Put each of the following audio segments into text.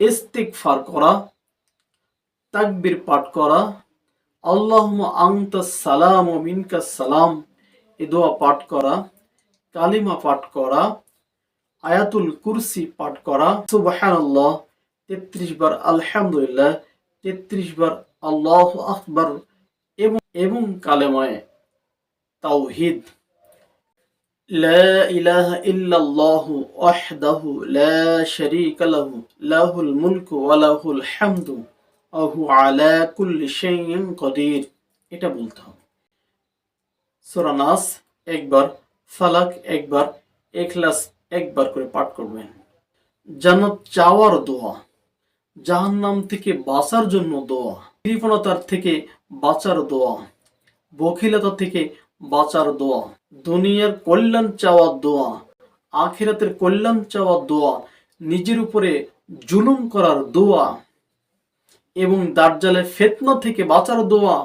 ইস্তিগফার করা, তাকবির পাঠ করা আল্লাহ আনতাস সালাম ও মিনকাস সালাম, এ দোয়া পাঠ করা, কালিমা পাঠ করা, আয়াতুল কুরসি পাঠ করা, সুবহানাল্লাহ, তেত্রিশ বার আলহামদুলিল্লাহ, তেত্রিশ বার আল্লাহ আকবার, এবং এবং কালেমায় তাওহিদ। لا إله إلا الله وحده لا شريك له له الملك وله الحمد وهو على كل شيء قدير একবার করে পাঠ করবেন। জান্নাত চাওয়ার দোয়া, জাহান্নাম থেকে বাঁচার জন্য দোয়া, কৃপণতার থেকে বাঁচার দোয়া, বখিলতা থেকে বাঁচার দোয়া। দুনিয়ার কল্যাণ চাওয়ার দোয়া, আখিরাতের কল্যাণ চাওয়ার দোয়া, নিজের উপরে জুলুম করার দোয়া এবং দার্জালে ফেতনা থেকে বাঁচার দোয়া।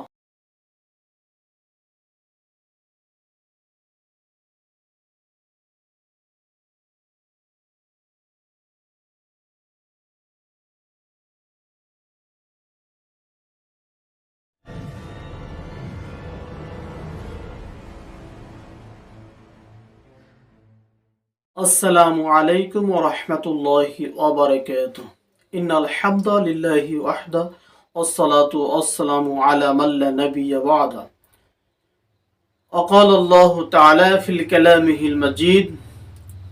السلام عليكم ورحمة الله وبركاته إن الحمد لله وحده والصلاة والسلام على من لا نبي بعده وقال الله تعالى في كلامه المجيد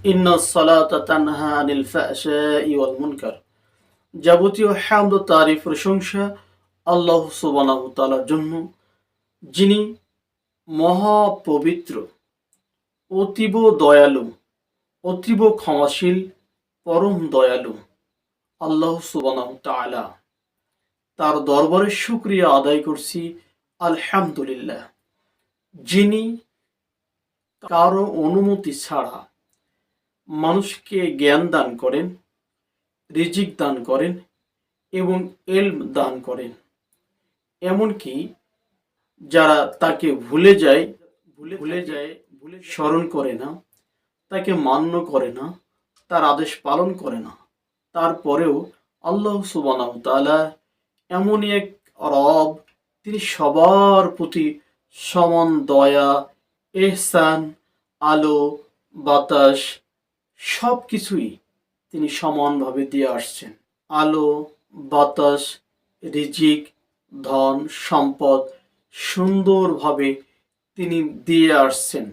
إن الصلاة تنهى عن الفحشاء والمنكر যাবতীয় হামদ ও তারিফ প্রশংসা আল্লাহ সুবহানাহু ওয়া তাআলার জন্য যিনি মহাপবিত্র অতীব দয়ালু অতীব ক্ষমাশীল পরম দয়ালু আল্লাহ সুবানাহ তার দরবারে শুক্রিয়া আদায় করছি আলহামদুলিল্লাহ যিনি কারও অনুমতি ছাড়া মানুষকে জ্ঞান দান করেন রিজিক দান করেন এবং এলম দান করেন এমনকি যারা তাকে ভুলে যায় ভুলে ভুলে যায় ভুলে স্মরণ করে না তাকে মান্য করে না, তার আদেশ পালন করে না। তারপরেও আল্লাহ সুবানাহ তাআলা এমনই এক রব, তিনি সবার প্রতি সমান দয়া, এহসান, আলো, বাতাস সব কিছুই তিনি সমানভাবে দিয়ে আসছেন। আলো, বাতাস, রিজিক, ধন, সম্পদ সুন্দরভাবে তিনি দিয়ে আসছেন।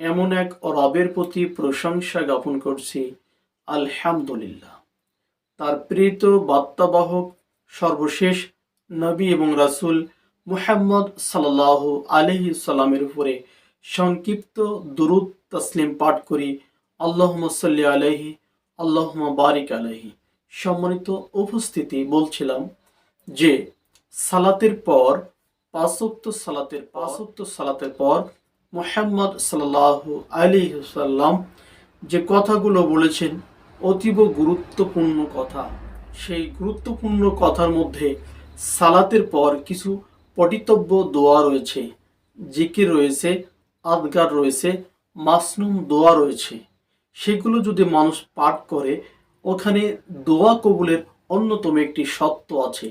এমন এক রবের প্রতি প্রশংসা জ্ঞাপন করছি, আলহামদুলিল্লাহ। তার প্রীত বার্তাবাহক সর্বশেষ নবী এবং রাসূল মুহাম্মদ সাল্লাহ আলহি সাল্লামের উপরে সংক্ষিপ্ত দুরুদ তসলিম পাঠ করি আল্লাহ সাল্লি আলহি আল্লাহ বারিক আলহি সম্মানিত উপস্থিতি বলছিলাম যে সালাতের পর পাঁচক্ত সালাতের পাঁচক্ত সালাতের পর মোহাম্মদ সাল্লাহ আলী সাল্লাম যে কথাগুলো বলেছেন অতীব গুরুত্বপূর্ণ কথা। সেই গুরুত্বপূর্ণ কথার মধ্যে সালাতের পর কিছু পটিতব্য দোয়া রয়েছে। জিকির রয়েছে, আদগার রয়েছে, মাসনুম দোয়া রয়েছে। সেগুলো যদি মানুষ পাঠ করে, ওখানে দোয়া কবুলের অন্যতম একটি সত্য আছে।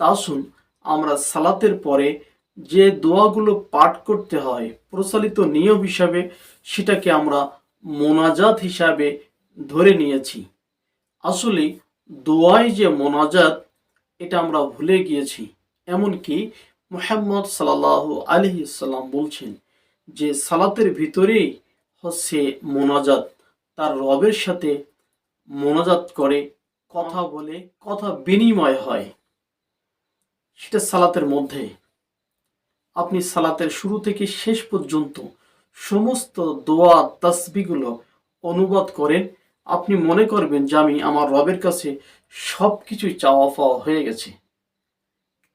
তা শুন, আমরা সালাতের পরে যে দোয়াগুলো পাঠ করতে হয়, প্রচলিত নিয়ম হিসাবে সেটাকে আমরা মোনাজাত হিসাবে ধরে নিয়েছি। আসলে দোয়াই যে মোনাজাত, এটা আমরা ভুলে গিয়েছি। এমনকি মোহাম্মদ সাল্লাহ আলী সাল্লাম বলছেন যে সালাতের ভিতরেই হচ্ছে মোনাজাত। তার রবের সাথে মোনাজাত করে কথা বলে কথা বিনিময় হয়। সেটা সালাতের মধ্যে। আপনি সালাতের শুরু থেকে শেষ পর্যন্ত সমস্ত দোয়া তসবিগুলো অনুবাদ করেন। আপনি মনে করবেন যে আমি আমার রবের কাছে সব কিছুই চাওয়া পাওয়া হয়ে গেছে।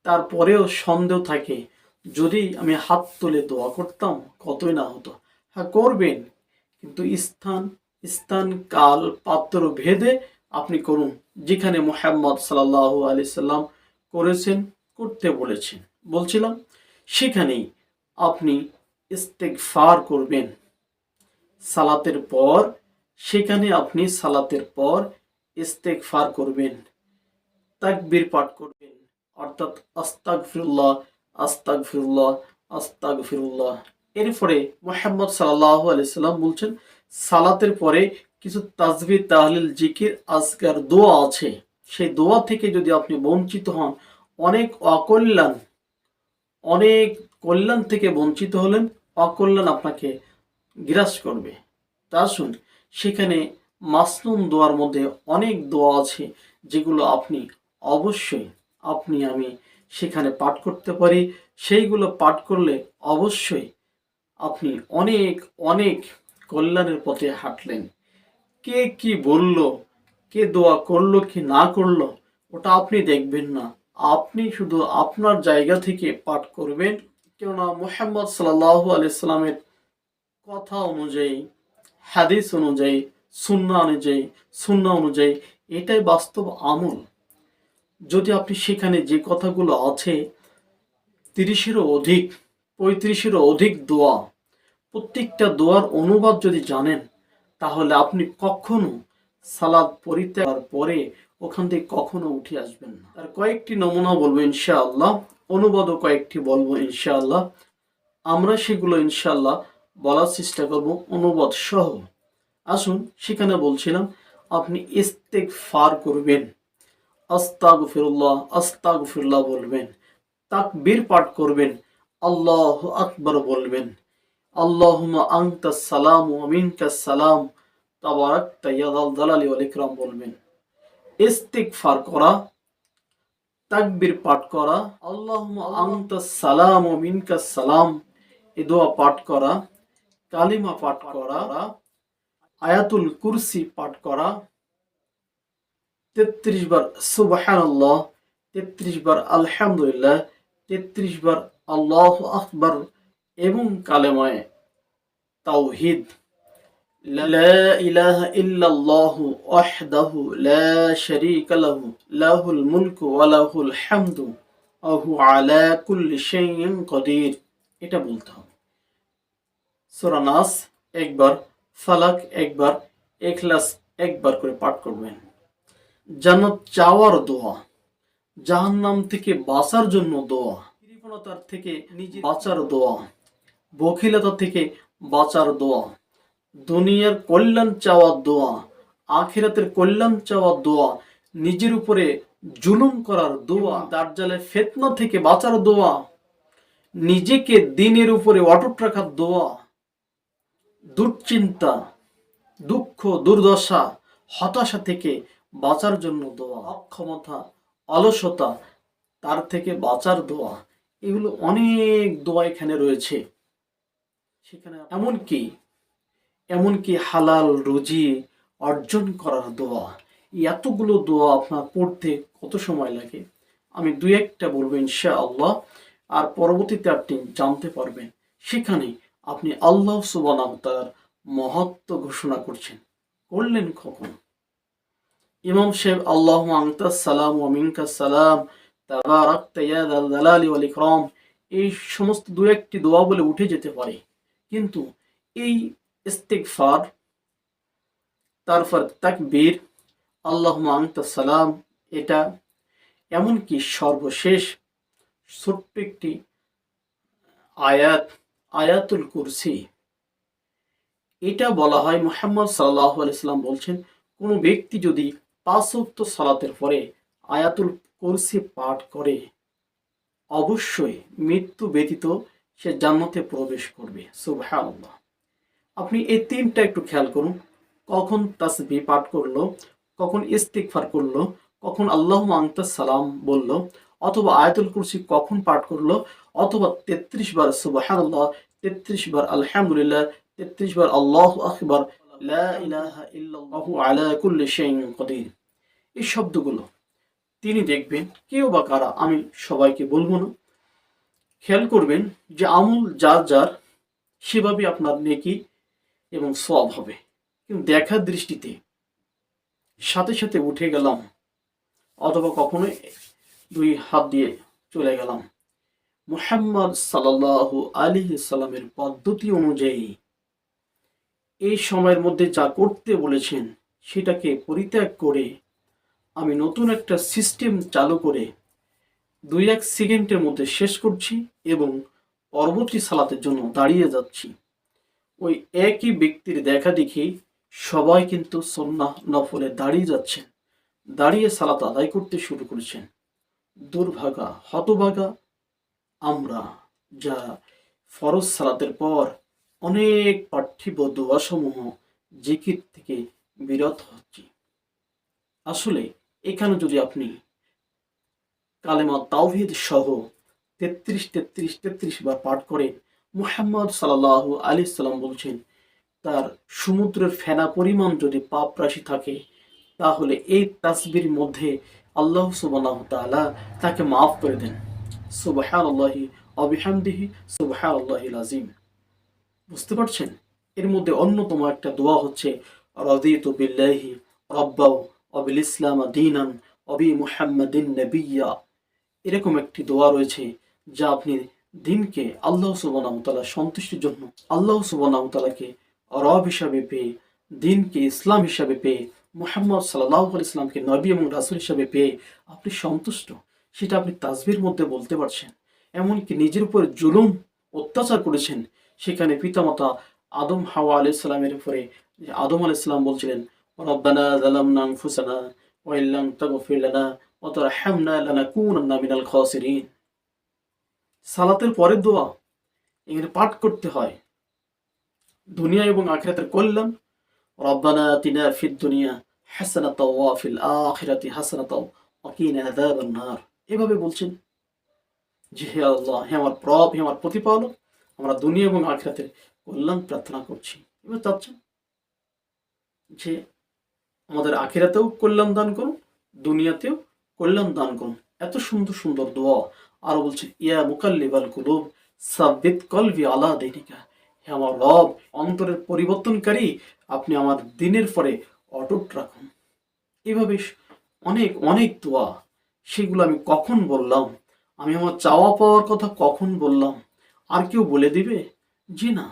তারপরেও সন্দেহ থাকে, যদি আমি হাত তুলে দোয়া করতাম কতই না হতো। হ্যাঁ করবেন, কিন্তু স্থান স্থান, কাল, পাত্র, ভেদে আপনি করুন। যেখানে মোহাম্মদ সাল্লাহ আলি সাল্লাম করেছেন, করতে বলেছেন। বলছিলাম সেখানেই আপনি ইস্তেগফার করবেন। সালাতের পর, সেখানে আপনি সালাতের পর ইস্তেগফার করবেন, তাকবীর পাঠ করবেন। অর্থাৎ আস্তাক ফিরুল্লাহ আস্তাক ফিরুল্লাহ আস্তাক ফিরুল্লাহ এরপরে মোহাম্মদ সাল্লাহ আলাইসাল্লাম বলছেন, সালাতের পরে কিছু তাজবি তাহলিল, জিকির, আজকার দোয়া আছে। সেই দোয়া থেকে যদি আপনি বঞ্চিত হন, অনেক অকল্যাণ অনেক কল্যাণ থেকে বঞ্চিত হলেন, অকল্যাণ আপনাকে গ্রাস করবে। তা শুন, সেখানে মাসনুম দোয়ার মধ্যে অনেক দোয়া আছে, যেগুলো আপনি অবশ্যই, আপনি আমি সেখানে পাঠ করতে পারি। সেইগুলো পাঠ করলে অবশ্যই আপনি অনেক অনেক কল্যাণের পথে হাঁটলেন। কে কি বলল, কে দোয়া করল, কি না করল, ওটা আপনি দেখবেন না। আপনি শুধু আপনার জায়গা থেকে পাঠ করবেন। কেননা মোহাম্মদ সাল্লাহ আলাইসাল্লামের কথা অনুযায়ী, হাদিস অনুযায়ী, সুন্না অনুযায়ী সুন্না অনুযায়ী এটাই বাস্তব আমল। যদি আপনি সেখানে যে কথাগুলো আছে, তিরিশেরও অধিক, পঁয়ত্রিশেরও অধিক দোয়া, প্রত্যেকটা দোয়ার অনুবাদ যদি জানেন, তাহলে আপনি কখনো সালাদ পরিত্যাগ পরে ওখান থেকে কখনো উঠে আসবেন না। তার কয়েকটি নমুনা বলব ইনশাআল্লাহ, অনুবাদও কয়েকটি বলব ইনশাআল্লাহ। আমরা সেগুলো ইনশাআল্লাহ বলার চেষ্টা করব অনুবাদ সহ। আসুন, সেখানে বলছিলাম, আপনি ইস্তেক ফার করবেন আস্তাগ ফিরুল্লাহ আস্তাগ ফিরুল্লাহ বলবেন, তাকবীর পাঠ করবেন, আল্লাহ আকবর বলবেন আল্লাহুমা আংতা সালাম আমিনকা সালাম তাবারাক তাইয়াদাল দালালি ওয়াল ইকরাম বলবেন। ইস্তিগফার করা, তাকবির পাঠ করা আল্লাহ সালাম ও মিনকা সালাম, এ দোয়া পাঠ করা, কালিমা পাঠ করা, আয়াতুল কুরসি পাঠ করা, তেত্রিশ বার সুবহানাল্লাহ, তেত্রিশ বার আলহামদুলিল্লাহ, তেত্রিশ বার আল্লাহ আকবার এবং কালেমায় তাওহিদ। لا إله إلا الله وحده لا شريك له له الملك وله الحمد وهو على كل شيء قدير এটা বলতে হবে। সূরা নাস একবার, ফালাক একবার এখলাস একবার করে পাঠ করবেন। জান্নাত চাওয়ার দোয়া, জাহান্নাম থেকে বাঁচার জন্য দোয়া কৃপণতার থেকে নিজে বাঁচার দোয়া, বখিলতা থেকে বাঁচার দোয়া দুনিয়ার কল্যাণ চাওয়ার দোয়া, আখিরাতের কল্যাণ চাওয়ার দোয়া, নিজের উপরে জুলুম করার দোয়া দার্জালে ফেতনা থেকে বাঁচার দোয়া, নিজেকে দিনের উপরে অটুট রাখার দোয়া, দুশ্চিন্তা, দুঃখ, দুর্দশা, হতাশা থেকে বাঁচার জন্য দোয়া, অক্ষমতা, অলসতা, তার থেকে বাঁচার দোয়া, এগুলো অনেক দোয়া এখানে রয়েছে। সেখানে এমনকি এমনকি হালাল রুজি অর্জন করার দোয়া এতগুলো দোয়া আপনার পড়তে কত সময় লাগে? আমি দু একটা বলব ইনশা আল্লাহ আর পরবর্তীতে আপনি জানতে পারবেন, সেখানে আপনি আল্লাহ সুবান তার মহত্ব ঘোষণা করছেন। করলেন কখন? ইমাম সাহেব, আল্লাহ আংতা সালাম ওমিনকা সালাম এই সমস্ত দু একটি দোয়া বলে উঠে যেতে পারে। কিন্তু এই ইস্তিগফার, তারপর তাকবীর আল্লাহ সালাম, এটা এমনকি সর্বশেষ ছোট্ট একটি আয়াত, আয়াতুল কুরসি। এটা বলা হয় মোহাম্মদ সাল্লাহ আলাইসাল্লাম বলছেন, কোনো ব্যক্তি যদি পাঁচ উক্ত সালাতের পরে আয়াতুল কুরসি পাঠ করে, অবশ্যই মৃত্যু ব্যতীত সে জান্নাতে প্রবেশ করবে। সুবহানাল্লাহ। আপনি এই তিনটা একটু খেয়াল করুন। কখন তাসবি পাঠ করল, কখন ইস্তিকফার করল, কখন আল্লাহ আংতাস সালাম বলল, অথবা আয়াতুল কুরসি কখন পাঠ করল, অথবা তেত্রিশ বার সুবহানাল্লাহ, তেত্রিশ বার আলহামদুলিল্লাহ, তেত্রিশ বার আল্লাহ আকবার এই শব্দগুলো তিনি দেখবেন, কেউ বা কারা, আমি সবাইকে বলব না। খেয়াল করবেন যে আমল যার যার, সেভাবে আপনার নেকি এবং সব হবে। কিন্তু দেখার দৃষ্টিতে সাথে সাথে উঠে গেলাম, অথবা কখনো দুই হাত দিয়ে চলে গেলাম। মোহাম্মদ সাল্লাহ আলী সাল্লামের পদ্ধতি অনুযায়ী এই সময়ের মধ্যে যা করতে বলেছেন, সেটাকে পরিত্যাগ করে আমি নতুন একটা সিস্টেম চালু করে দুই এক সেকেন্ডের মধ্যে শেষ করছি এবং পরবর্তী সালাতের জন্য দাঁড়িয়ে যাচ্ছি। ওই একই ব্যক্তির দেখা দেখি সবাই কিন্তু সন্না নফলে দাঁড়িয়ে যাচ্ছেন, দাঁড়িয়ে সালাত আদায় করতে শুরু করেছেন। দুর্ভাগা, হতভাগা আমরা যা ফরজ সালাতের পর অনেক পার্থিব দোয়াসমূহ জিকির থেকে বিরত হচ্ছি। আসলে এখানে যদি আপনি কালেমা তাওহিদ সহ তেত্রিশ তেত্রিশ তেত্রিশ বার পাঠ করেন মুহাম্মদ সাল্লাহ আলি সাল্লাম বলছেন, তার সমুদ্রের ফেনা পরিমাণ যদি পাপ রাশি থাকে, তাহলে এই তাসবির মধ্যে আল্লাহ সুবাহ তাআলা তাকে মাফ করে দেন। সুবাহান আল্লাহি অবিহামদিহি সুবাহান আল্লাহিল আজিম বুঝতে পারছেন? এর মধ্যে অন্যতম একটা দোয়া হচ্ছে, রাদিতু বিল্লাহি রব্বাও অবিল ইসলাম দিনান অবি মুহাম্মাদিন নবিয়া এরকম একটি দোয়া রয়েছে যা আপনি দিনকে আল্লাহ সুবানামতালা সন্তুষ্টির জন্য আল্লাহ সুবানামতালাকে রব হিসাবে পেয়ে, দিনকে ইসলাম হিসাবে পেয়ে, মোহাম্মদ সাল্লাহ ইসলামকে নবী এবং রাসুল হিসাবে পেয়ে আপনি সন্তুষ্ট। সেটা আপনি তাজবির মধ্যে বলতে পারছেন। এমনকি নিজের উপর জুলুম, অত্যাচার করেছেন। সেখানে পিতামাতা আদম, হাওয়া আলাইসালামের উপরে আদম আলাইসালাম বলছিলেন, রব্বানা জালামনা আনফুসানা ওয়া ইল্লাম তাগফির লানা ওয়া তারহামনা মিনাল খাসিরিন। সালাতের পরের দোয়া, এখানে পাঠ করতে হয়। দুনিয়া এবং আখিরাতের কল্যাণ। রব্বানা আতিনা ফিদ দুনিয়া ফিল আখিরাতি হাসানাতাও ওয়া আযাবান নার। এভাবে বলছেন যে, হে আল্লাহ, হে আমার প্রভ হে আমার প্রতিপালক, আমরা দুনিয়া এবং আখিরাতের কল্যাণ প্রার্থনা করছি। এবার চাচ্ছেন যে, আমাদের আখিরাতেও কল্যাণ দান করুন, দুনিয়াতেও কল্যাণ দান করুন। এত সুন্দর সুন্দর দোয়া আরও বলছে, ইয়া মুকাল্লিবাল কুলুব, সাব্বিত কলবি আলা দিনিকা। হে আমার রব, অন্তরের পরিবর্তনকারী আপনি আমার দিনের পরে অটুট রাখুন। এভাবে অনেক অনেক দোয়া, সেগুলো আমি কখন বললাম? আমি আমার চাওয়া পাওয়ার কথা কখন বললাম? আর কেউ বলে দিবে? জি না,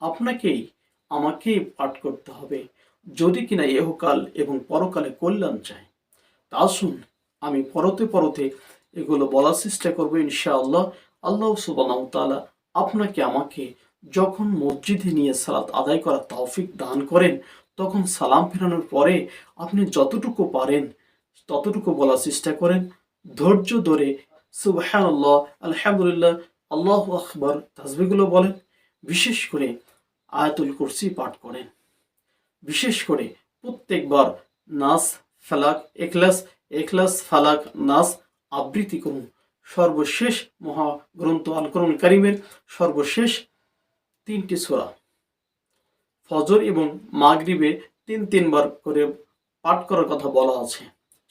আপনাকেই, আমাকেই পাঠ করতে হবে। যদি কিনা এহকাল এবং পরকালে কল্যাণ চাই। তা শুন, আমি পরতে পরতে এগুলো বলার চেষ্টা করব ইনশাআল্লাহ। আল্লাহ সুবাহ আপনাকে, আমাকে যখন মসজিদে নিয়ে সালাত আদায় করার তৌফিক দান করেন, তখন সালাম ফেরানোর পরে আপনি যতটুকু পারেন, ততটুকু বলার চেষ্টা করেন। ধৈর্য ধরে সুবহানাল্লাহ, আলহামদুলিল্লাহ, আল্লাহ আকবর তাসবিগুলো বলেন। বিশেষ করে আয়াতুল কুরসি পাঠ করেন। বিশেষ করে প্রত্যেকবার নাস, ফালাক এখলাস এখলাস ফালাক, নাস আবৃত্তি করুন। সর্বশেষ মহাগ্রন্থ করুন কারিমের সর্বশেষ তিনটি সোরা। ফজর এবং মাগরিবে তিন তিনবার করে পাঠ করার কথা বলা আছে।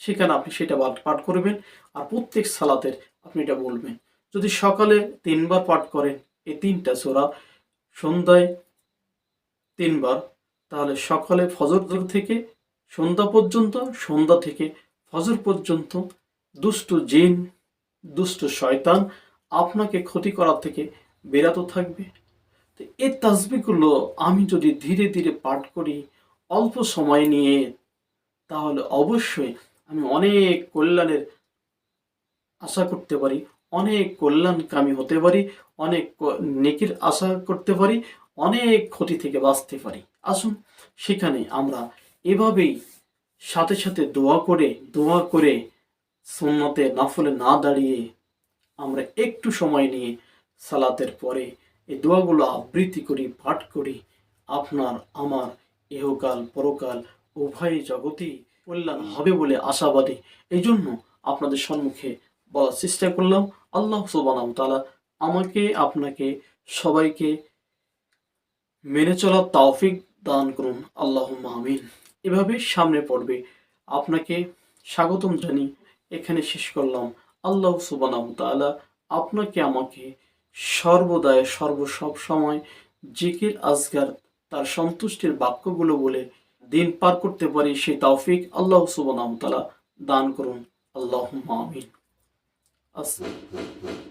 সেখানে আপনি সেটা পাঠ করবেন আর প্রত্যেক সালাতের আপনি এটা বলবেন। যদি সকালে তিনবার পাঠ করেন এই তিনটা সোরা সন্ধ্যায় তিনবার, তাহলে সকালে ফজর থেকে সন্ধ্যা পর্যন্ত, সন্ধ্যা থেকে ফজর পর্যন্ত দুষ্ট জিন, দুষ্ট শয়তান আপনাকে ক্ষতি করার থেকে বেরাত থাকবে। তো এই তাসবিগুলো আমি যদি ধীরে ধীরে পাঠ করি, অল্প সময় নিয়ে, তাহলে অবশ্যই আমি অনেক কল্যাণের আশা করতে পারি, অনেক কল্যাণকামী হতে পারি, অনেক নেকির আশা করতে পারি, অনেক ক্ষতি থেকে বাঁচতে পারি। আসুন, সেখানে আমরা এভাবেই সাথে সাথে দোয়া করে দোয়া করে সুন্নতে নাফলে না দাঁড়িয়ে আমরা একটু সময় নিয়ে সালাতের পরে এই দোয়াগুলো আবৃত্তি করি, পাঠ করি। আপনার, আমার এহকাল পরকাল উভয় জগতেই কল্যাণ হবে বলে আশাবাদী। এই জন্য আপনাদের সম্মুখে বলার চেষ্টা করলাম, আল্লাহ সুবানাম তালা আমাকে, আপনাকে, সবাইকে মেনে চলার তাওফিক দান করুন। আল্লাহ আমিন। এভাবে সামনে পড়বে। আপনাকে স্বাগতম জানি এখানে শেষ করলাম। আল্লাহ সুবান তালা আপনাকে, আমাকে সর্বদায় সর্ব সব সময় জিকির, আজগার, তার সন্তুষ্টির বাক্যগুলো বলে দিন পার করতে পারি, সেই তাওফিক আল্লাহ সুবান তালা দান করুন। আল্লাহ আমিন। আসসালাম